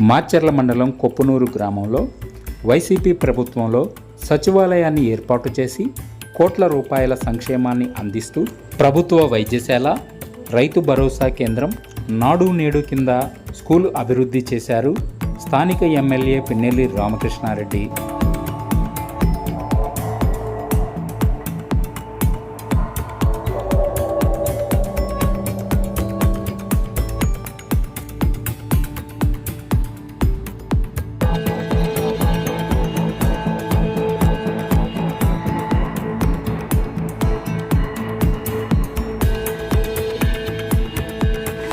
మాచర్ల మండలం కొప్పునూరు గ్రామంలో వైసీపీ ప్రభుత్వంలో సచివాలయాన్ని ఏర్పాటు చేసి కోట్ల రూపాయల సంక్షేమాన్ని అందిస్తూ ప్రభుత్వ వైద్యశాల రైతు భరోసా కేంద్రం నాడు నేడు కింద స్కూల్ అభివృద్ధి చేశారు స్థానిక ఎమ్మెల్యే పిన్నెల్లి రామకృష్ణారెడ్డి.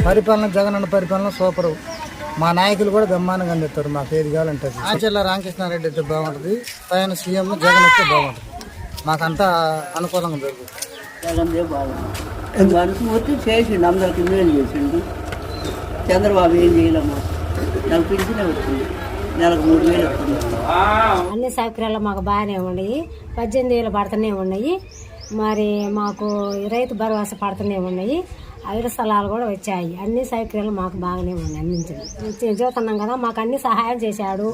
పరిపాలన జగనన్న పరిపాలన సూపరు. మా నాయకులు కూడా బ్రహ్మాండంగా అందిస్తారు. మాకు ఏది కావాలంటే. ఆచర్ల రామకృష్ణారెడ్డి అయితే బాగుంటుంది. పైన సీఎం జగన్ వస్తే బాగుంటుంది. మాకంతా అనుకూలంగా జరుగుతుంది. చేసిండు. అందరికి మేలు చేసిండు. చంద్రబాబు ఏం చేయలేము నాకు పింఛనే వచ్చింది. నెలకు మూడు వేలు వస్తుంది. అన్ని సౌకర్యాలు మాకు బాగానే ఉన్నాయి. పద్దెనిమిది వేలు పడుతూనే ఉన్నాయి. మరి మాకు రైతు భరోసా పడుతూనే ఉన్నాయి. ఐదు స్థలాలు కూడా వచ్చాయి. అన్ని సౌకర్యాలు మాకు బాగానే ఉన్నాయి అందించింది చూస్తున్నాం కదా మాకు అన్ని సహాయం చేశాడు.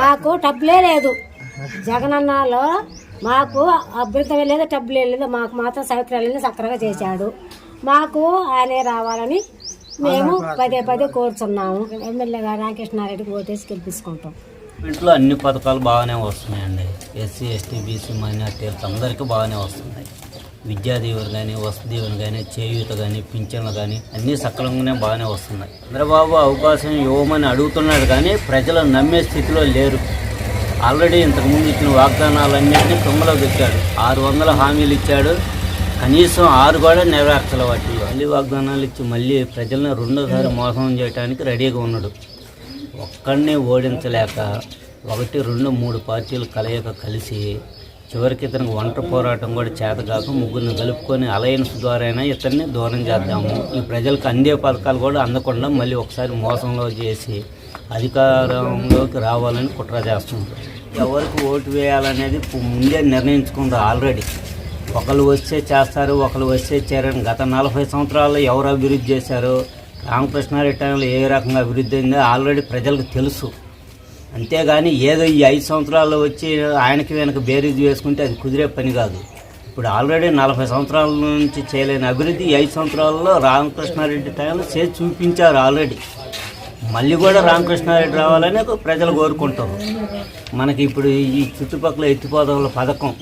మాకు టబ్బులే లేదు. జగనన్నలో మాకు అభ్యంతరం లేదు టబ్బులే లేదు మాకు మాత్రం సౌకర్యాలన్నీ సక్రమంగా చేశాడు. మాకు ఆయనే రావాలని మేము పదే పదే కోరుతున్నాము ఎమ్మెల్యే గారు రామకృష్ణారెడ్డికి ఓటేసి గెలిపించుకుంటాం. ఇంట్లో అన్ని పథకాలు బాగానే వస్తున్నాయండి. ఎస్సీ ఎస్టీ బీసీ మైనార్టీలకు అందరికీ బాగానే వస్తున్నాయి. విద్యా కానీ వసతి కానీ చేయూత కానీ పింఛన్లు కానీ అన్నీ సక్రమంగానే బాగానే వస్తున్నాయి. చంద్రబాబు అవకాశం ఇవ్వమని అడుగుతున్నాడు కానీ ప్రజలు నమ్మే స్థితిలో లేరు. ఆల్రెడీ ఇంతకుముందు ఇచ్చిన వాగ్దానాలన్నింటినీ తుమ్మలో పెట్టాడు. ఆరు వందల హామీలు ఇచ్చాడు. కనీసం ఆరు కూడా నెరవేర్చలే వాటి మళ్ళీ వాగ్దానాలు ఇచ్చి మళ్ళీ ప్రజలను రెండోసారి మోసం చేయడానికి రెడీగా ఉన్నాడు. ఒక్కడిని ఓడించలేక ఒకటి రెండు మూడు పార్టీలు కలయిక కలిసి చివరికి ఇతనికి ఒంటరి పోరాటం కూడా చేతగాక ముగ్గురిని కలుపుకొని అలయన్స్ ద్వారానే ఇతన్ని దూరం చేద్దాము. ఈ ప్రజలకు అందే పథకాలు కూడా అందకుండా మళ్ళీ ఒకసారి మోసంలో చేసి అధికారంలోకి రావాలని కుట్ర చేస్తుంది ఎవరికి ఓటు వేయాలనేది ముందే నిర్ణయించుకుంటారు ఆల్రెడీ ఒకరు వస్తే చేస్తారు ఒకరు వస్తే చేరని గత నలభై సంవత్సరాల్లో ఎవరు అభివృద్ధి చేశారు? రామకృష్ణారెడ్డి టైంలో ఏ రకంగా అభివృద్ధి అయిందో ఆల్రెడీ ప్రజలకు తెలుసు. అంతేగాని ఏదో ఈ ఐదు సంవత్సరాల్లో వచ్చి ఆయనకి వెనక బేరీజ్ వేసుకుంటే అది కుదిరే పని కాదు. ఇప్పుడు ఆల్రెడీ నలభై సంవత్సరాల నుంచి చేయలేని అభివృద్ధి ఐదు సంవత్సరాల్లో రామకృష్ణారెడ్డి టైంలో చేసి చూపించారు ఆల్రెడీ. మళ్ళీ కూడా రామకృష్ణారెడ్డి రావాలని ప్రజలు కోరుకుంటారు. మనకి ఇప్పుడు ఈ చుట్టుపక్కల ఎత్తిపోతల పథకం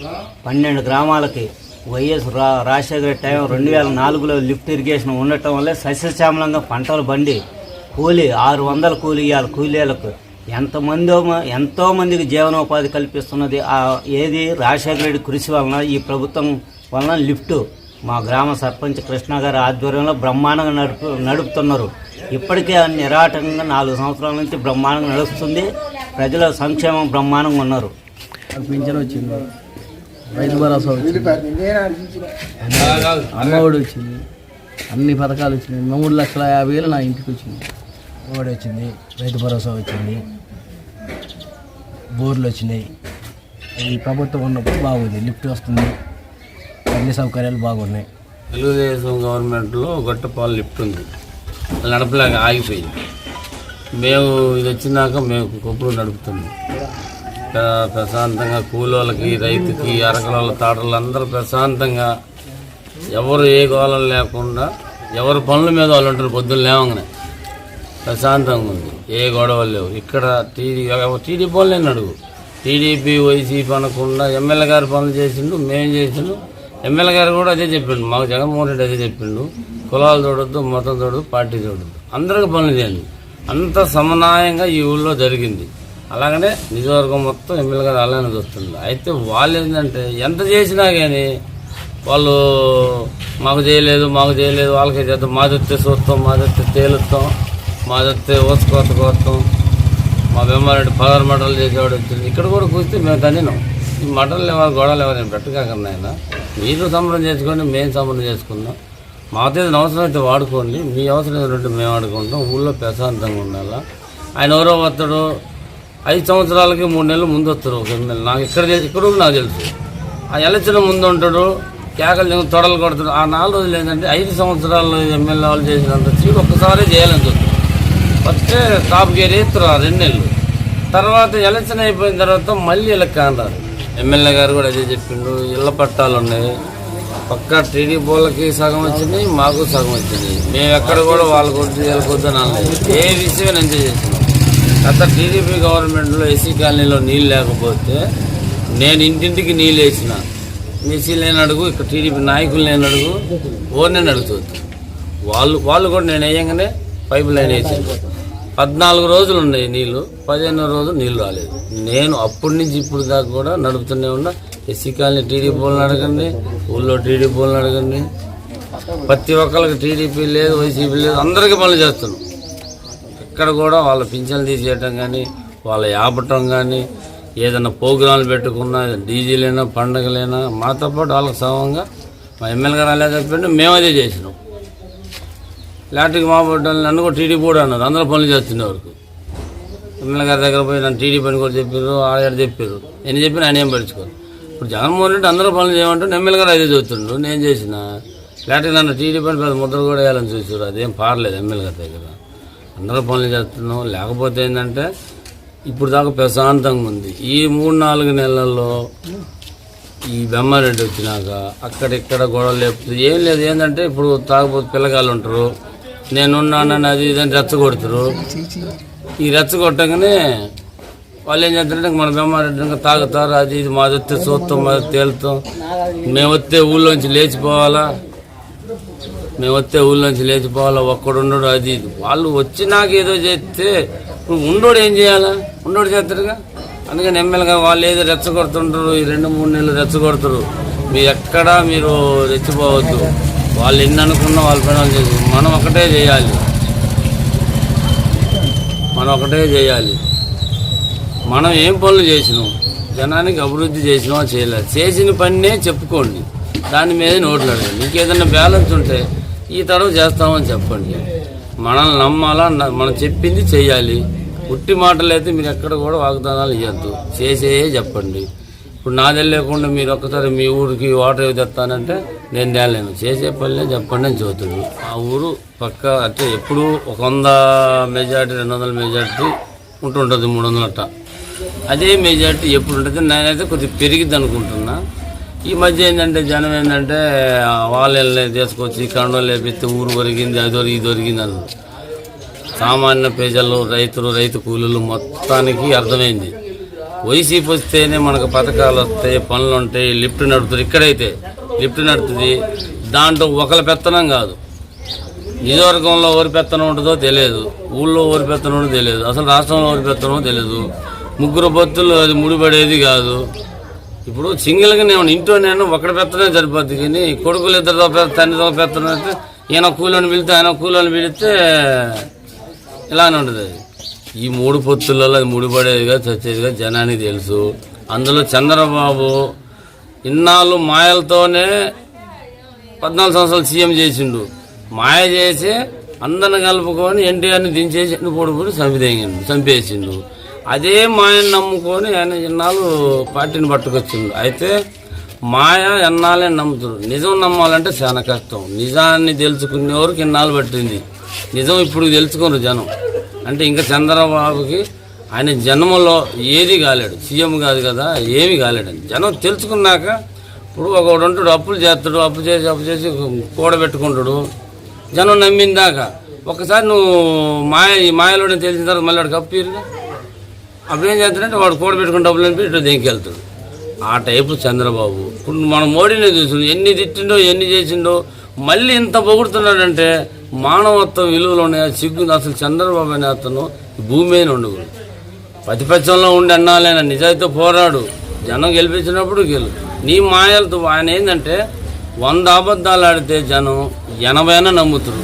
పన్నెండు గ్రామాలకి వైఎస్ రా రాజశేఖర టైం రెండు వేల నాలుగులో లిఫ్ట్ ఇరిగేషన్ ఉండటం వల్ల సస్యశ్యామలంగా పంటలు బండి కూలి ఆరు వందల కూలి ఇవ్వాలి కూలీలకు ఎంతమందో ఎంతోమందికి ఎంతో మందికి జీవనోపాధి కల్పిస్తున్నది ఆ ఏది రాజశేఖర రెడ్డి కృషి వలన ఈ ప్రభుత్వం వలన లిఫ్ట్ మా గ్రామ సర్పంచ్ కృష్ణ గారి ఆధ్వర్యంలో బ్రహ్మాండంగా నడుపు నడుపుతున్నారు. ఇప్పటికే నిరాటంగా నాలుగు సంవత్సరాల నుంచి బ్రహ్మాండంగా నడుస్తుంది. ప్రజల సంక్షేమం బ్రహ్మాండంగా ఉన్నారు. వచ్చింది. రైతు భరోసా వచ్చింది. అమ్మఒడి వచ్చింది. అన్ని పథకాలు వచ్చినాయి. మూడు లక్షల యాభై వేలు నా ఇంటికి వచ్చింది. ఓడి వచ్చింది. రైతు భరోసా వచ్చింది. బోర్లు వచ్చినాయి. ఈ ప్రభుత్వం ఉన్నప్పుడు బాగుంది. లిఫ్ట్ వస్తుంది. అన్ని సౌకర్యాలు బాగున్నాయి. తెలుగుదేశం గవర్నమెంట్లో గొట్టపాలు లిఫ్ట్ ఉంది. నడపలేక ఆగిపోయింది. మేము ఇది వచ్చినాక మేము కొప్పుడు నడుపుతున్నాం. ప్రశాంతంగా కూలోళ్ళకి రైతుకి అరకలోళ్ళ తాటలు అందరూ ప్రశాంతంగా ఎవరు ఏ గోళం లేకుండా ఎవరు పనుల మీద వాళ్ళు ఉంటారు పొద్దున్న లేవంగానే. ప్రశాంతంగా ఉంది. ఏ గొడవలు లేవు. ఇక్కడ టీడీ టీడీపీ వాళ్ళని అడుగు. టీడీపీ వైసీపీ అనకుండా ఎమ్మెల్యే గారు పనులు చేసిండు మేము చేసిండు. ఎమ్మెల్యే గారు కూడా అదే చెప్పిండు. మాకు జగన్మోహన్ రెడ్డి అదే చెప్పిండు. కులాలు చూడొద్దు మతం చూడొద్దు పార్టీ చూడొద్దు. అందరికి పనులు చేయండి. అంత సమన్వయంగా ఈ ఊళ్ళో జరిగింది. అలాగనే నిజవర్గం మొత్తం ఎమ్మెల్యే గారు అలానే చూస్తుంది అయితే వాళ్ళు ఏంటంటే ఎంత చేసినా కానీ వాళ్ళు మాకు చేయలేదు మాకు చేయలేదు వాళ్ళకే చేద్దాం. మాదొత్తే చూస్తాం మాదొత్తే తేలుస్తాం. మాదొత్తే ఓసుకోత కోస్తాం మా బెమ్మారెడ్డి పదహారు మటలు చేసేవాడు వచ్చింది ఇక్కడ కూడా కూస్తే మేము తనినాం ఈ మటలు లేవా గొడవలు లేవా నేను పెట్టకాకన్నా ఆయన. మీరు సంబరం చేసుకోండి మేము సంబరం చేసుకుందాం. మాతో ఏదైనా అవసరం అయితే వాడుకోండి. మీ అవసరం ఏదంటే మేము వాడుకుంటాం ఊళ్ళో ప్రశాంతంగా ఉండాలా. ఆయన ఎవరో వస్తాడు ఐదు సంవత్సరాలకి మూడు నెలలు ముందు వస్తారు ఒక ఎమ్మెల్యే నాకు ఇక్కడ ఇక్కడ నాకు తెలుసు. ఆ ఎలక్షన్ ముందు ఉంటాడు కేకలు తొడలు కొడతాడు ఆ నాలుగు రోజులు ఏంటంటే ఐదు సంవత్సరాలు ఎమ్మెల్యే వాళ్ళు చేసినంత చీడు ఒక్కసారి చేయాలని చూస్తారు ఫస్టే టాప్ గేర్ ఎత్తురు రెండు నెలలు. తర్వాత ఎలక్షన్ అయిపోయిన తర్వాత మళ్ళీ ఇలా అన్నారు ఎమ్మెల్యే గారు కూడా అదే చెప్పిండు ఇళ్ళ పట్టాలు ఉన్నాయి. పక్క టీడీపీ వాళ్ళకి సగం వచ్చింది మాకు సగం వచ్చింది. మేము ఎక్కడ కూడా వాళ్ళ కొద్ది వీళ్ళ కొద్ది అనలేదు ఏ విషయం ఎంజాయ్ చేసినాం గత టీడీపీ గవర్నమెంట్లో ఎస్సీ కాలనీలో నీళ్ళు లేకపోతే నేను ఇంటింటికి నీళ్ళు వేసిన. మెస్సీ లేని అడుగు ఇక్కడ టీడీపీ నాయకులు లేని అడుగు ఓర్నే అడుగుతుంది వాళ్ళు వాళ్ళు కూడా నేను వేయంగానే పైపు లైన్ వేసాను పద్నాలుగు రోజులు ఉన్నాయి నీళ్ళు. పదిహేను రోజులు నీళ్ళు రాలేదు. నేను అప్పటి నుంచి ఇప్పుడు దాకా కూడా నడుపుతూనే ఉన్నా. ఎస్సీ కాలనీ టీడీపీ వాళ్ళని అడగండి ఊళ్ళో టీడీపీ వాళ్ళని అడగండి. ప్రతి ఒక్కరికి టీడీపీ లేదు వైసీపీ లేదు అందరికీ పనులు చేస్తున్నాం. ఎక్కడ కూడా వాళ్ళ పింఛన్లు తీసేయటం కానీ వాళ్ళ యాపటం కానీ ఏదైనా ప్రోగ్రాంలు పెట్టుకున్నా డీజీలైనా పండగలైనా మాతో పాటు వాళ్ళకి సమంగా మా ఎమ్మెల్యే గారు అలా చెప్పండి మేము అదే చేసినాం. లాటరీకి మాపడ్డాను నన్ను కూడా టీడీ కూడా అన్నారు. అందరూ పనులు చేస్తున్నారు వరకు. ఎమ్మెల్యే గారి దగ్గర పోయి నన్ను టీడీ పని కూడా చెప్పారు ఆడ చెప్పారు నేను చెప్పిన ఆయన ఏం పడుచుకోరు ఇప్పుడు జగన్మోహన్ రెడ్డి అందరూ పనులు చేయమంటే ఎమ్మెల్యే గారు అదే చూస్తుండ్రు. నేను చేసిన. లేకపోతే నన్ను టీడీ పని పెద్ద ముద్ర కూడా వేయాలని చూసారు అదేం పారలేదు ఎమ్మెల్యే గారి దగ్గర. అందరూ పనులు చేస్తున్నాం. లేకపోతే ఏంటంటే ఇప్పుడు దాకా ప్రశాంతంగా ఉంది. ఈ మూడు నాలుగు నెలల్లో ఈ బెమ్మారెడ్డి వచ్చినాక అక్కడిక్కడ గొడవలు లేకపోతే ఏం లేదు. ఏంటంటే ఇప్పుడు తాగబోతు పిల్లగాళ్ళు ఉంటారు. నేనున్నానని అది ఇదని రెచ్చగొడతారు ఈ రెచ్చగొట్టగానే వాళ్ళు ఏం చేస్తారంటే మన బ్రహ్మారెడ్డి తాగుతారు. అది ఇది మాది వస్తే చూస్తాం మాది తేలుతాం. మేము వస్తే ఊళ్ళోంచి లేచిపోవాలా? మేము వస్తే ఊళ్ళోంచి లేచిపోవాలా? ఒక్కడున్నాడు అది ఇది. వాళ్ళు వచ్చినాక ఏదో చేస్తే ఇప్పుడు ఉండోడు ఏం చేయాలా? ఉండోడు చేస్తారుగా అందుకని ఎమ్మెల్యేగా వాళ్ళు ఏదో రెచ్చగొడుతుంటారు ఈ రెండు మూడు నెలలు రెచ్చగొడతారు మీరు ఎక్కడా మీరు రెచ్చిపోవద్దు. వాళ్ళు ఎన్ని అనుకున్నా వాళ్ళ పనులు చేసి మనం ఒకటే చేయాలి. మనం ఒకటే చేయాలి. మనం ఏం పనులు చేసినాం? జనానికి అభివృద్ధి చేసినామా చేయలేదు. చేసిన పనినే చెప్పుకోండి. దాని మీద నోట్లు అడగండి. మీకు బ్యాలెన్స్ ఉంటే ఈ తరం చేస్తామని చెప్పండి. మనల్ని నమ్మాలా? మనం చెప్పింది చేయాలి. ఉట్టి మాటలు అయితే మీరు ఎక్కడ కూడా వాగ్దానాలు ఇవ్వద్దు చేసేయే చెప్పండి. ఇప్పుడు నాదే లేకుండా మీరు ఒక్కసారి మీ ఊరికి వాటర్ తెస్తానంటే నేను తేలేను చేసే పనులే చెప్పండి అని చెబుతాడు ఆ ఊరు పక్క అంటే ఎప్పుడు ఒక వంద మెజార్టీ రెండు వందల మెజార్టీ ఉంటుంటుంది మూడు వందలట అదే మెజార్టీ ఎప్పుడు ఉంటుంది నేనైతే కొద్దిగా పెరిగిద్ది అనుకుంటున్నా. ఈ మధ్య ఏంటంటే జనం ఏంటంటే వాళ్ళని తీసుకొచ్చి కండలు లేపిస్తే ఊరు దొరికింది అది దొరికి ఇది ఒరిగింది అన్నారు. సామాన్య ప్రజలు రైతులు రైతు కూలీలు మొత్తానికి అర్థమైంది. వైసీపీ వస్తేనే మనకు పథకాలు వస్తాయి పనులు ఉంటాయి లిఫ్ట్ నడుపుతారు ఇక్కడైతే. లిఫ్ట్ నడుతుంది. దాంట్లో ఒకళ్ళ పెత్తనం కాదు. నియోజకవర్గంలో ఎవరి పెత్తనం ఉంటుందో తెలియదు. ఊళ్ళో ఎవరి పెత్తనం ఉంటుందో తెలియదు. అసలు రాష్ట్రంలో ఎవరి పెత్తనో తెలియదు. ముగ్గురు భక్తులు అది ముడిపడేది కాదు. ఇప్పుడు సింగిల్గా నేను ఇంట్లో నేను ఒకటి పెత్తనే సరిపోద్ది. కానీ కొడుకులు ఇద్దరితో తండ్రితో పెత్తనం అయితే ఈయన కూలని పిలితే ఆయన కూలని పిలిస్తే ఇలానే ఉంటుంది. అది ఈ మూడు పొత్తులలో అది ముడిపడేదిగా చచ్చేదిగా జనానికి తెలుసు. అందులో చంద్రబాబు ఇన్నాళ్ళు మాయలతోనే పద్నాలుగు సంవత్సరాలు సీఎం చేసిండు. మాయ చేసి అందరిని కలుపుకొని ఎన్టీఆర్ని దించేసి పొడి పొడి చంపిదేయండు చంపేసిండు. అదే మాయను నమ్ముకొని ఆయన ఇన్నాళ్ళు పార్టీని పట్టుకొచ్చిండు. అయితే మాయ ఎన్నాళ్ళే నమ్ముతారు. నిజం నమ్మాలంటే చాలా కష్టం. నిజాన్ని తెలుసుకునేవారికి ఇన్నాళ్ళు పట్టింది. నిజం ఇప్పుడు తెలుసుకున్నారు జనం. అంటే ఇంకా చంద్రబాబుకి ఆయన జన్మలో ఏది కాలేడు. సీఎం కాదు కదా ఏమి కాలేడు జనం తెలుసుకున్నాక ఇప్పుడు ఒకడు ఉంటాడు అప్పులు చేస్తాడు అప్పు చేసి అప్పు చేసి కూడబెట్టుకుంటాడు. జనం నమ్మిందాక ఒకసారి నువ్వు మాయ మాయలోనే తెలిసిన తర్వాత మళ్ళీ వాడికి అప్పు అప్పుడు ఏం చేస్తాడంటే వాడు కూడబెట్టుకుని డబ్బులు అనిపి ఇటు దేనికి వెళ్తాడు ఆ టైపు చంద్రబాబు. ఇప్పుడు మన మోడీని చూసిండు ఎన్ని తిట్టిండో ఎన్ని చేసిండో మళ్ళీ ఇంత పొగుడుతున్నాడంటే మానవత్వం విలువలు ఉన్నాయి సిగ్గు అసలు చంద్రబాబు అనే అతను భూమి మీద ఉండకూడదు. ప్రతిపక్షంలో ఉండి అన్నాలేన నిజాయితీ పోరాడు. జనం గెలిపించినప్పుడు గెలు. నీ మాయలతో ఆయన ఏంటంటే వంద అబద్ధాలు ఆడితే జనం ఎనభైనా నమ్ముతారు.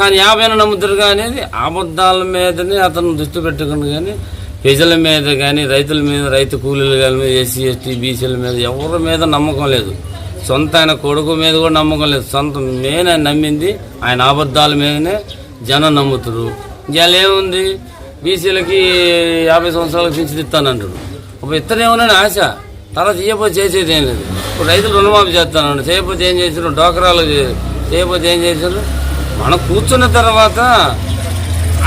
కానీ యాభైనా నమ్ముతారు కానీ అబద్ధాల మీదనే అతను దృష్టి పెట్టుకుని కానీ ప్రజల మీద కానీ రైతుల మీద రైతు కూలీల మీద ఎస్సీ ఎస్టీ బీసీల మీద ఎవరి మీద నమ్మకం లేదు. సొంత ఆయన కొడుకు మీద కూడా నమ్మకం లేదు. సొంత మెయిన్ ఆయన నమ్మింది ఆయన అబద్ధాల మీదనే జనం నమ్ముతారు. ఇవాళ ఏముంది? బీసీలకి యాభై సంవత్సరాలకు పెంచి ఇస్తానంటాడు. ఒక ఇత్తనేమోనని ఆశ. తర్వాత చేయకపోతే చేసేది ఏం లేదు. ఇప్పుడు రైతులు రుణమాఫీ చేస్తానండి చేయకపోతే ఏం చేసారు డోకరాలు చేయకపోతే ఏం చేశారు మనం కూర్చున్న తర్వాత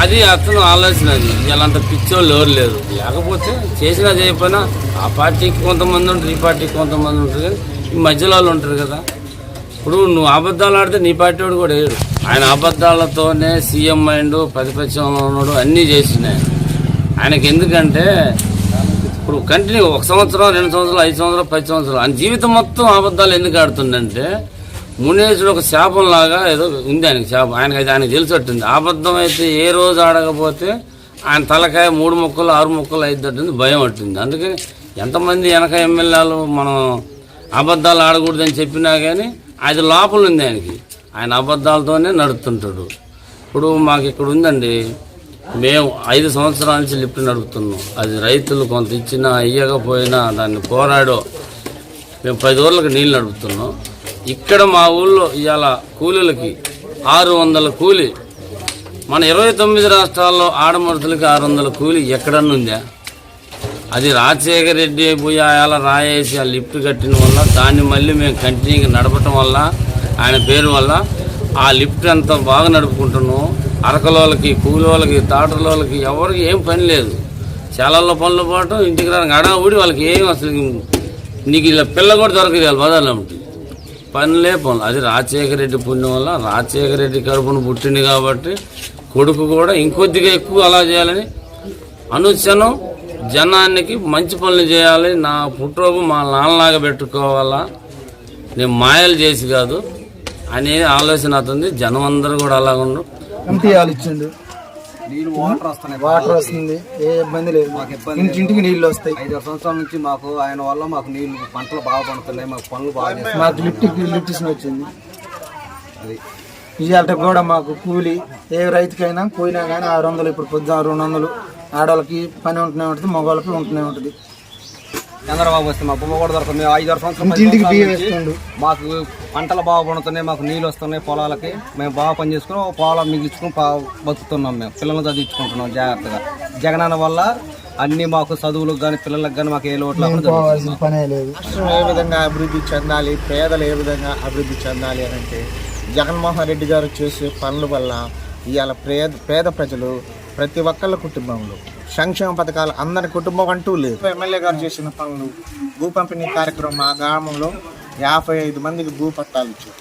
అది అతను ఆలోచన. అది ఇలాంత పిచ్చోళ్ళు ఎవరు లేరు. లేకపోతే చేసినా చేయకపోయినా ఆ పార్టీకి కొంతమంది ఉంటారు ఈ పార్టీకి కొంతమంది ఉంటారు కానీ ఈ మధ్యలో వాళ్ళు ఉంటారు కదా. ఇప్పుడు నువ్వు అబద్ధాలు ఆడితే నీ పార్టీ వాడు కూడా వేయడు. ఆయన అబద్ధాలతోనే సీఎం అయిండు ప్రతిపక్షంలో ఉన్నాడు అన్నీ చేసినాయి ఆయనకి ఎందుకంటే ఇప్పుడు కంటిన్యూ ఒక సంవత్సరం రెండు సంవత్సరాలు ఐదు సంవత్సరాలు పది సంవత్సరాలు. ఆయన జీవితం మొత్తం అబద్ధాలు ఎందుకు ఆడుతుందంటే మునేసుడు ఒక శాపం లాగా ఏదో ఉంది ఆయనకి శాపం. ఆయనకి అయితే ఆయనకు తెలిసట్టుంది అబద్ధం అయితే ఏ రోజు ఆడకపోతే ఆయన తలకాయ మూడు ముక్కలు ఆరు ముక్కలు అయిద్దట్టుంది భయం పట్టింది అందుకే ఎంతమంది వెనక ఎమ్మెల్యేలు మనం అబద్ధాలు ఆడకూడదని చెప్పినా కానీ అది లోపల ఉంది ఆయనకి. ఆయన అబద్ధాలతోనే నడుపుతుంటాడు. ఇప్పుడు మాకు ఇక్కడ ఉందండి మేము ఐదు సంవత్సరాల నుంచి లిఫ్ట్ నడుపుతున్నాం. అది రైతులు కొంత ఇచ్చినా అయ్యకపోయినా దాన్ని పోరాడో మేము పది ఊర్లకు నీళ్ళు నడుపుతున్నాం. ఇక్కడ మా ఊళ్ళో ఇవాళ కూలీలకి ఆరు వందల కూలి. మన ఇరవై తొమ్మిది రాష్ట్రాల్లో ఆడమరుతులకి ఆరు వందల కూలి ఎక్కడన్నా ఉందా? అది రాజశేఖర రెడ్డి పోయి అలా రాయేసి ఆ లిఫ్ట్ కట్టిన వల్ల దాన్ని మళ్ళీ మేము కంటిన్యూగా నడపటం వల్ల ఆయన పేరు వల్ల ఆ లిఫ్ట్ అంతా బాగా నడుపుకుంటున్నాం. అరకలోళ్ళకి కూలోళ్ళకి తాటలోళ్ళకి ఎవరికి ఏం పని లేదు. చాలల్లో పనులు పోవటం ఇంటికి రాని అడా వాళ్ళకి ఏం అసలు నీకు ఇలా పిల్ల కూడా దొరకదు వాళ్ళు బదాలు పనులే పనులు. అది రాజశేఖర రెడ్డి పుణ్యం వల్ల రాజశేఖర రెడ్డి కడుపును పుట్టింది కాబట్టి కొడుకు కూడా ఇంకొద్దిగా ఎక్కువ అలా చేయాలని అనుచనం జనానికి మంచి పనులు చేయాలి. నా పుట్రోగు మా నాన్నలాగా పెట్టుకోవాలా. నేను మాయలు చేసి కాదు అనే ఆలోచన అవుతుంది జనం అందరూ కూడా అలా ఉండరు ఎంపీ వాళ్ళు ఇచ్చిండు. నీళ్ళు వాటర్ వస్తున్నాయి. వాటర్ వస్తుంది. ఏ ఇబ్బంది లేదు. ఇంటింటికి నీళ్ళు వస్తాయి. ఐదు సంవత్సరాల నుంచి మాకు ఆయన వల్ల మాకు నీళ్ళు పంటలు బాగా పండుతున్నాయి. మాకు పనులు బాగా మాకు లిఫ్ట్ లిఫ్టిషన్ వచ్చింది. ఇవాళ కూడా మాకు కూలి. ఏ రైతుకైనా పోయినా కానీ ఆరు వందలు ఇప్పుడు పొద్దున రెండు వందలు. ఆడవాళ్ళకి పని ఉంటూనే ఉంటుంది మగవాళ్ళకి ఉంటూనే ఉంటుంది. చంద్రబాబు వస్తే మా బొమ్మ కూడా దొరకదు. మేము ఐదు ఆరు సంవత్సరాలు మాకు పంటలు బాగా పండుతున్నాయి మాకు నీళ్ళు వస్తున్నాయి పొలాలకి. మేము బాగా పని చేసుకుని ఒక పొలం మిగిల్చుకుని బతుకుతున్నాం మేము. పిల్లల్ని చదివించుకుంటున్నాం జాగ్రత్తగా. జగనన్న వల్ల అన్ని మాకు చదువులకు కానీ పిల్లలకు కానీ మాకు ఏ లోటు రాష్ట్రం ఏ విధంగా అభివృద్ధి చెందాలి పేదలు ఏ విధంగా అభివృద్ధి చెందాలి అని అంటే జగన్మోహన్ రెడ్డి గారు చేసే పనుల వల్ల ఇవాళ పేద పేద ప్రజలు ప్రతి ఒక్కళ్ళ కుటుంబంలో. సంక్షేమ పథకాలు అందరి కుటుంబం అంటూ లేదు. ఎమ్మెల్యే గారు చేసిన పనులు భూ పంపిణీ కార్యక్రమం మా గ్రామంలో యాభై ఐదు మందికి భూ పట్టాలు ఇచ్చారు.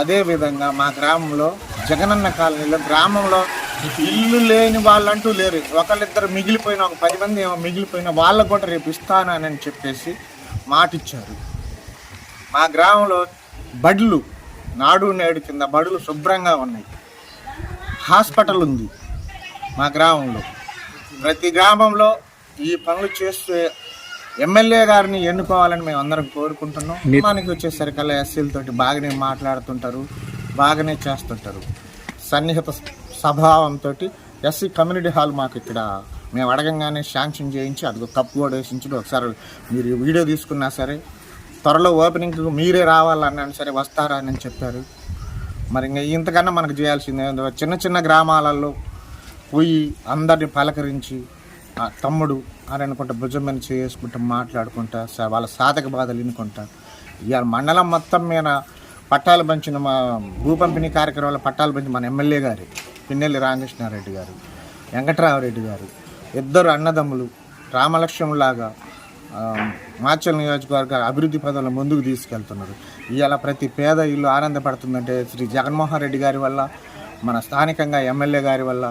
అదేవిధంగా మా గ్రామంలో జగనన్న కాలనీలో గ్రామంలో ఇల్లు లేని వాళ్ళంటూ లేరు. ఒకళ్ళిద్దరు మిగిలిపోయిన ఒక పది మంది ఏమో మిగిలిపోయిన వాళ్ళకు కూడా రేపు ఇస్తానని చెప్పేసి మాటిచ్చారు. మా గ్రామంలో బడులు నాడు నేడు కింద బడులు శుభ్రంగా ఉన్నాయి. హాస్పిటల్ ఉంది. మా గ్రామంలో. ప్రతి గ్రామంలో ఈ పనులు చేస్తే ఎమ్మెల్యే గారిని ఎన్నుకోవాలని మేము అందరం కోరుకుంటున్నాం. మనకి వచ్చేసరికల్లా ఎస్సీలతోటి బాగానే మాట్లాడుతుంటారు బాగానే చేస్తుంటారు. సన్నిహిత స్వభావంతో ఎస్సీ కమ్యూనిటీ హాల్ మాకు ఇక్కడ మేము అడగంగానే శాంక్షన్ చేయించి అది కప్పు కూడా వేసించి ఒకసారి మీరు వీడియో తీసుకున్నా సరే త్వరలో ఓపెనింగ్కి మీరే రావాలన్నా సరే వస్తారా అని చెప్పారు. మరి ఇంకా ఇంతకన్నా మనకు చేయాల్సిందే. చిన్న చిన్న గ్రామాలలో పోయి అందరిని పలకరించి ఆ తమ్ముడు అని అనుకుంటా భుజం మీద చేసుకుంటా మాట్లాడుకుంటా వాళ్ళ సాధక బాధలు ఎన్నుకుంటా ఇవాళ మండలం మొత్తం మీద పట్టాలు పంచిన మా భూ పంపిణీ కార్యక్రమంలో పట్టాలు పంచిన మన ఎమ్మెల్యే గారు పిన్నెల్లి రామకృష్ణారెడ్డి గారు వెంకట్రామరెడ్డి గారు ఇద్దరు అన్నదమ్ములు రామలక్ష్యంలాగా మాచల్ నియోజకవర్గ అభివృద్ధి పదంలో ముందుకు తీసుకెళ్తున్నారు. ఇవాళ ప్రతి పేద ఇల్లు ఆనందపడుతుందంటే శ్రీ జగన్మోహన్ రెడ్డి గారి వల్ల మన స్థానికంగా ఎమ్మెల్యే గారి వల్ల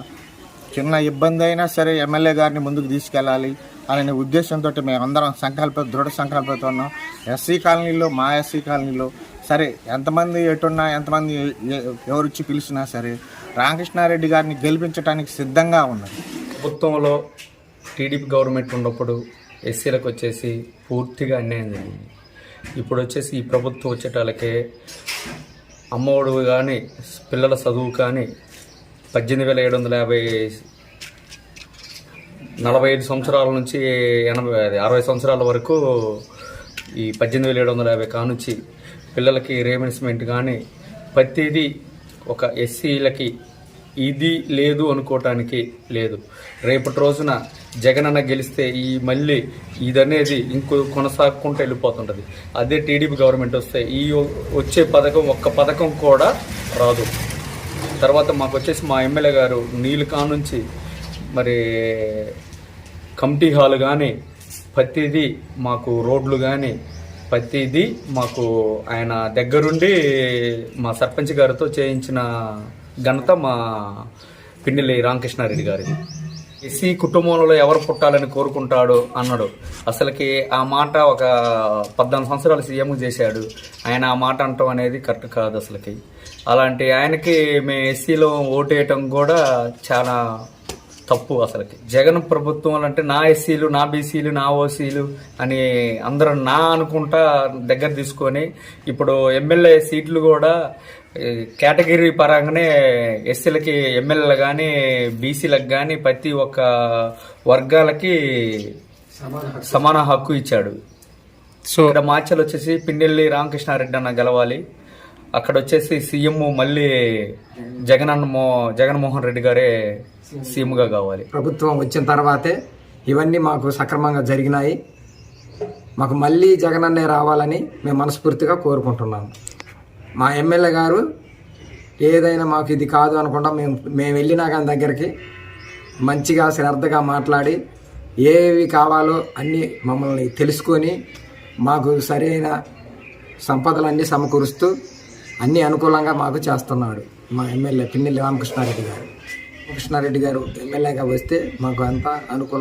చిన్న ఇబ్బంది అయినా సరే ఎమ్మెల్యే గారిని ముందుకు తీసుకెళ్ళాలి అనే ఉద్దేశంతో మేము అందరం సంకల్ప దృఢ సంకల్పంతో ఉన్నాం. ఎస్సీ కాలనీలో మా ఎస్సీ కాలనీలో సరే ఎంతమంది ఎటున్నా ఎంతమంది ఎ- ఎవరొచ్చి పిలిచినా సరే రామకృష్ణారెడ్డి గారిని గెలిపించడానికి సిద్ధంగా ఉన్నది ప్రభుత్వంలో టీడీపీ గవర్నమెంట్ ఉన్నప్పుడు ఎస్సీలకు వచ్చేసి పూర్తిగా అన్యాయం జరిగింది. ఇప్పుడు వచ్చేసి ఈ ప్రభుత్వం వచ్చేటాలకే అమ్మఒడు కానీ పిల్లల చదువు కానీ పద్దెనిమిది వేల ఏడు వందల యాభై నలభై ఐదు సంవత్సరాల నుంచి ఎనభై అరవై సంవత్సరాల వరకు ఈ పద్దెనిమిది వేల ఏడు వందల యాభై కానుంచి పిల్లలకి రేమెన్స్మెంట్ కానీ ప్రతిదీ ఒక ఎస్సీలకి ఇది లేదు అనుకోవటానికి లేదు. రేపటి రోజున జగనన్న గెలిస్తే ఈ మళ్ళీ ఇదనేది ఇంకో కొనసాగుకుంటూ వెళ్ళిపోతుంటుంది. అదే టీడీపీ గవర్నమెంట్ వస్తే ఈ వచ్చే పథకం ఒక్క పథకం కూడా రాదు. తర్వాత మాకు వచ్చేసి మా ఎమ్మెల్యే గారు నీళ్ళు కానుంచి మరి కమిటీ హాల్ కానీ ప్రతిదీ మాకు రోడ్లు కానీ ప్రతిదీ మాకు ఆయన దగ్గరుండి మా సర్పంచ్ గారితో చేయించిన ఘనత మా పిన్నెల్లి రామకృష్ణారెడ్డి గారిది. ఎస్సీ కుటుంబంలో ఎవరు పుట్టాలని కోరుకుంటాడు అన్నాడు. అసలుకి ఆ మాట ఒక పద్నాలుగు సంవత్సరాలు సీఎం చేశాడు. ఆయన ఆ మాట అనటం అనేది కరెక్ట్ కాదు అసలుకి. అలాంటి ఆయనకి మేము ఎస్సీలో ఓటేయటం కూడా చాలా తప్పు అసలుకి. జగన్ ప్రభుత్వం అంటే నా ఎస్సీలు నా బీసీలు నా ఓసీలు అని అందరూ నా అనుకుంటా దగ్గర తీసుకొని ఇప్పుడు ఎమ్మెల్యే సీట్లు కూడా కేటగిరీ పరంగానే ఎస్సీలకి ఎమ్మెల్యేలు కానీ బీసీలకు కానీ ప్రతి ఒక్క వర్గాలకి సమాన హక్కు. ఇచ్చాడు. సో ఇక్కడ మార్చలు వచ్చేసి పిన్నెల్లి రామకృష్ణారెడ్డి అన్న గెలవాలి. అక్కడ వచ్చేసి సీఎం మళ్ళీ జగన్ జగన్మోహన్ రెడ్డి గారే సీఎంగా కావాలి. ప్రభుత్వం వచ్చిన తర్వాతే ఇవన్నీ మాకు సక్రమంగా జరిగినాయి. మాకు మళ్ళీ జగనన్నే రావాలని మేము మనస్ఫూర్తిగా కోరుకుంటున్నాము మా ఎమ్మెల్యే గారు ఏదైనా మాకు ఇది కాదు అనుకుంటా మేము మేము వెళ్ళినా కానీ దగ్గరికి మంచిగా శ్రద్ధగా మాట్లాడి ఏవి కావాలో అన్నీ మమ్మల్ని తెలుసుకొని మాకు సరైన సంపదలన్నీ సమకూరుస్తూ అన్నీ అనుకూలంగా మాకు చేస్తున్నాడు మా ఎమ్మెల్యే పిన్నెల్లి రామకృష్ణారెడ్డి గారు. కృష్ణారెడ్డి గారు ఎమ్మెల్యేగా వస్తే మాకు అంతా అనుకూలం